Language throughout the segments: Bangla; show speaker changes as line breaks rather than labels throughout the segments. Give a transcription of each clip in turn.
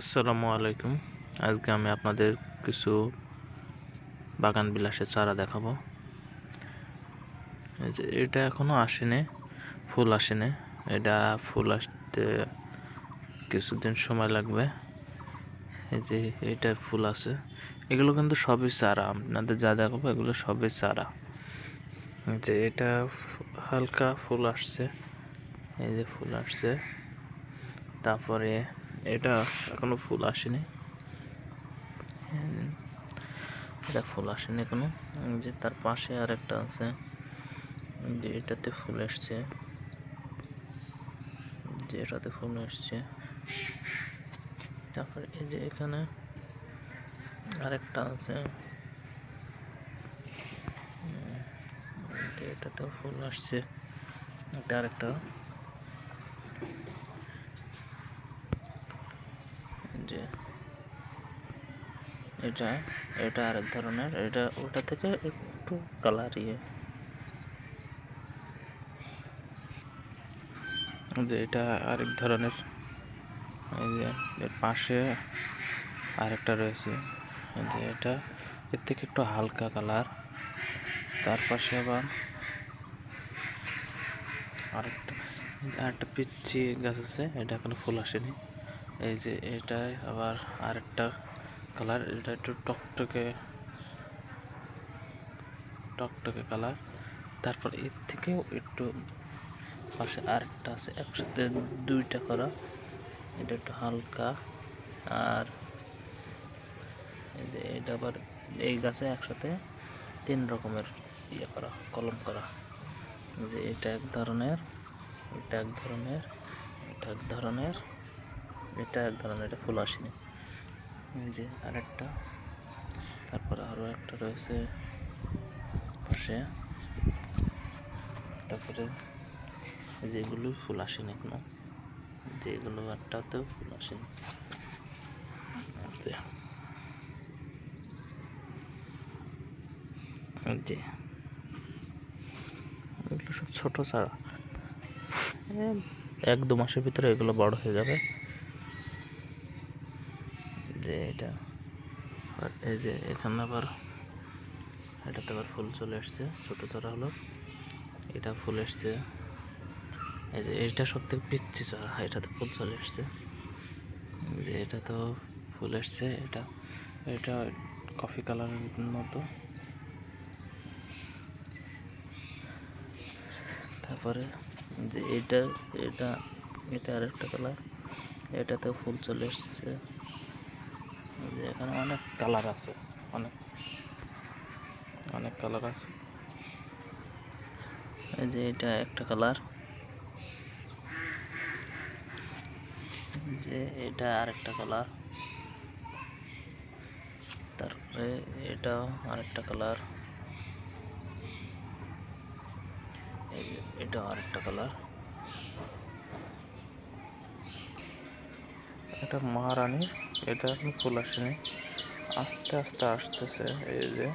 আসসালামু আলাইকুম। আজকে আমি আপনাদের কিছু বাগান বিলাসের চারা দেখাবো। যে এটা এখনও আসেনি, ফুল আসেনি। এটা ফুল আসতে কিছুদিন সময় লাগবে। এই যে এটা ফুল আছে, এগুলো কিন্তু সবই চারা। আপনাদের যা দেখাবো এগুলো সবই চারা। যে এটা হালকা ফুল আসছে, এই যে ফুল আসছে। তারপরে এটা এখনও ফুল আসেনি। এটা ফুল আসেনি এখনও। যে তার পাশে আর একটা আছে। যে এটাতে ফুল এসছে। যে এটাতে ফুল এসছে। তারপর এই যে এখানে আরেকটা আছে। এটাতেও ফুল আসছে। এটা আরেকটা। যে এটা এটা আরেক ধরনের, এটা, ওটা থেকে একটু কালার ইয়ে। যে এটা আরেক ধরনের, এই যে এর পাশে আরেকটা রয়েছে। যে এটা, এর থেকে একটু হালকা কালার তার পাশে আবার আরেকটা আরেকটা পিচ্ছি গাছ আছে, এটা এখনও ফুল আসেনি। এই যে এটাই আবার আরেকটা কালার এটা একটু টকটকে টকটকে কালার তারপর এর থেকেও একটু পাশে আরেকটা আছে, একসাথে দুইটা করা। এটা একটু হালকা। আর এই যে এটা আবার এই গাছে একসাথে তিন রকমের ইয়ে করা, কলম করা। যে এটা এক ধরনের, এটা এক ধরনের, এটা এক ধরনের। এটা এক ধরনের, এটা ফুল আসেনি। এই যে আরেকটা, তারপরে আরও একটা রয়েছে পাশে। তারপরে যেগুলো ফুল আসেনি এখনও। যেগুলো একটাতেও ফুল আসেনি। যে এগুলো সব ছোটো এ, এক দু মাসের ভিতরে এগুলো বড় হয়ে যাবে। যে এটা। আর এই যে এখানে আবার, এটাতে আবার ফুল চলে আসছে, ছোটো চারা হলো। এটা ফুল এসছে এই যে এটা সব থেকে পিচ্ছি চারা এটাতে ফুল চলে আসছে। যে এটা তো ফুল এসছে এটা এটা কফি কালারের মতো। তারপরে যে এটা এটা এটা আরেকটা কালার এটাতেও ফুল চলে এসছে এখানে অনেক কালার আছে, অনেক অনেক কালার আছে। এই যে এটা একটা কালার। যে এটা আরেকটা কালার। তারপরে এটাও আরেকটা কালার। এটা আরেকটা কালার। এটা মহারানী। এটা এখন ফুল আসেনি। আস্তে আস্তে আসতেছে এই যে।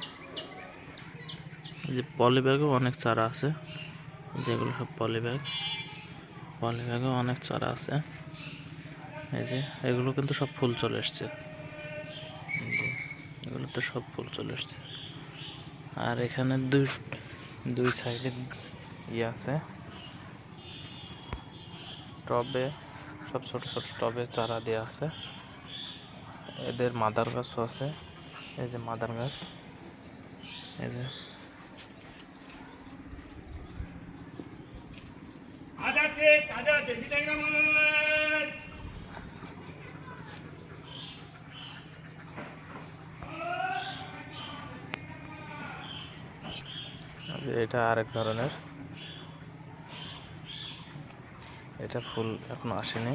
যে পলি ব্যাগেও অনেক চারা আছে। যেগুলো সব পলি ব্যাগ। পলি ব্যাগেও অনেক চারা আছে। এই যে, এগুলো কিন্তু সব ফুল চলে এসছে। এই যে এগুলোতে সব ফুল চলে এসছে। আর এখানে দুই দুই সাইডে ইয়ে আছে। টবে, সব ছোট ছোট টবে চারা দেওয়া আছে। এদের মাদার গাছও আছে। এই যে মাদার গাছ। এই যে। এটা আরেক ধরনের। এটা ফুল এখনও আসেনি।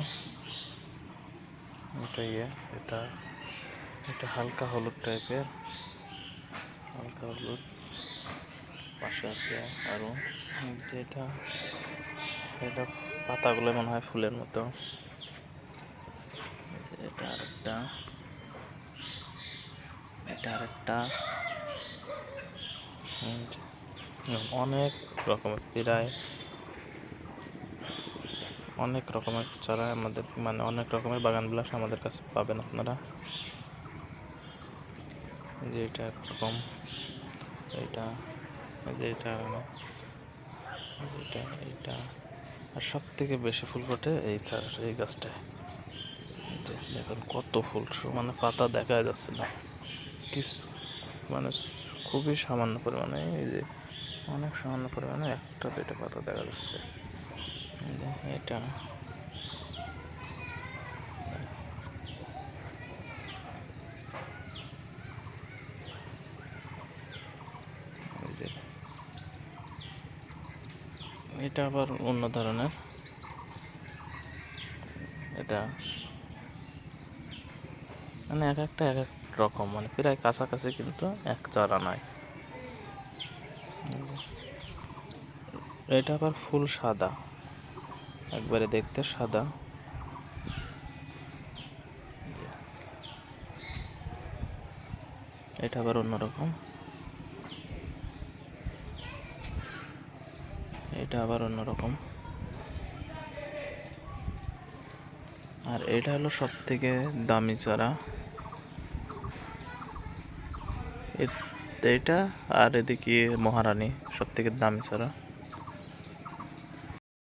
এটা ইয়ে এটা এটা হালকা হলুদ টাইপের। হালকা হলুদ। পাশে আছে আরও যেটা এটা পাতাগুলো মনে হয় ফুলের মতো। এটা আরেকটা। এটা আরেকটা। অনেক রকমের প্রায়। অনেক রকমের চারা আমাদের মানে অনেক রকমের বাগান বিলাস আমাদের কাছে পাবেন আপনারা। যে এটা একরকম এটা, এই যে এটা, এইটা। আর সব থেকে বেশি ফুল ফোটে এই চারা এই গাছটায়। দেখুন কত ফুল মানে পাতা দেখা যাচ্ছে না। কিছু মানে খুবই সামান্য পরিমাণে, এই যে অনেক সামান্য পরিমাণে একটা দুইটা পাতা দেখা যাচ্ছে। এটা এই যে এটা আবার অন্য ধরনের। এটা মানে এক একটা এক এক রকম মানে প্রায় কাছাকাছি কিন্তু এক চারা নয়। এটা আবার ফুল সাদা, একবারে দেখতে সাদা। এটা আবার অন্যরকম এটা আবার অন্যরকম আর এটা হলো সব থেকে দামি চারা এটা আর এদিকে মহারানী সব থেকে দামি চারা